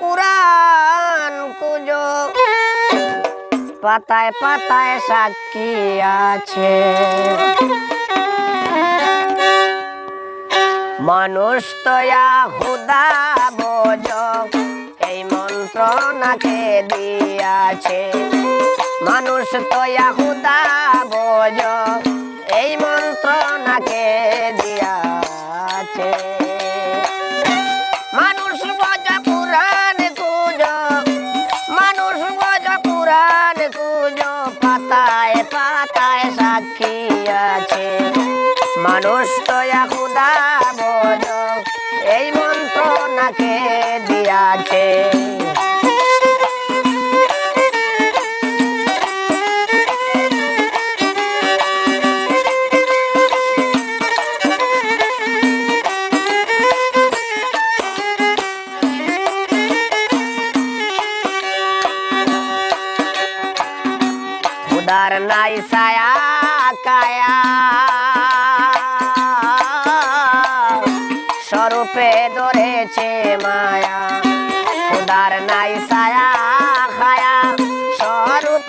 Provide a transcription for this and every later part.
বজ কুরান পাতায় পাতায় সাক্ষী আছে। মানুষ তয়া হুদা বোঝ, এই মন্ত্র নাকে দিয়াছে। মানুষ তয়া হুদা বোঝ, এই মন্ত্র পাতায় পাতায় সাক্ষী আছে। মানুষ তো খুদা বোঝ এই মন্ত্র নাকে দিয়াছে।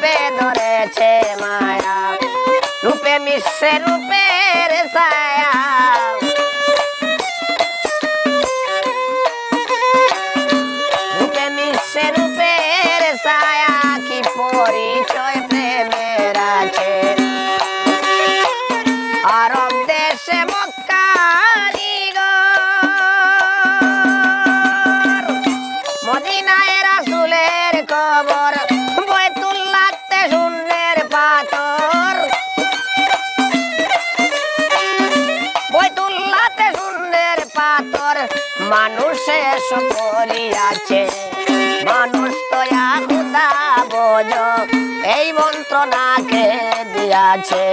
স্বরূপে ধরেছে মায়া। রূপে মিশে রূপের ছায়া। মানুষে আছে মানুষ তো খুদা বোঝ এই মন্ত্র নাকে দিয়াছে।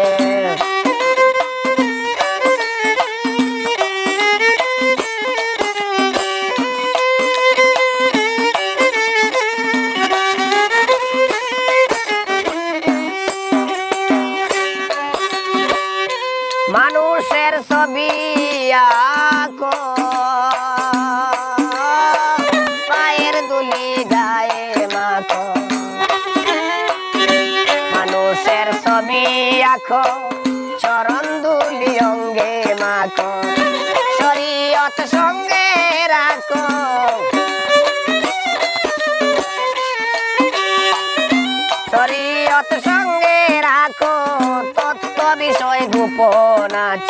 মানুষের ছবি আঁকো। আঁকো চরণ দুলি অঙ্গে মাখো। শরীয়ত সঙ্গে রাখো। শরীয়ত সঙ্গে রাখো। তত্ত্ব বিষয় গোপন আছে।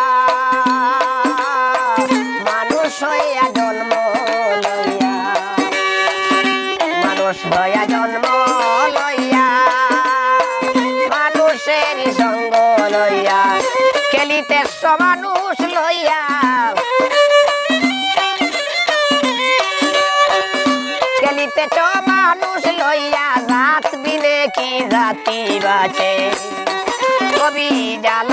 হইয়া জন্ম লইয়া মানুষেরই সঙ্গ লইয়া খেলিতে মানুষ লইয়া। কবি জালালে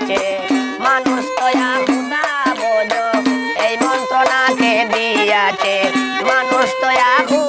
পাচে মানুষ তোয়া খুদা বোঝ এই মন্ত্রণাকে দিয়াছে। মানুষ তোয়া খুদা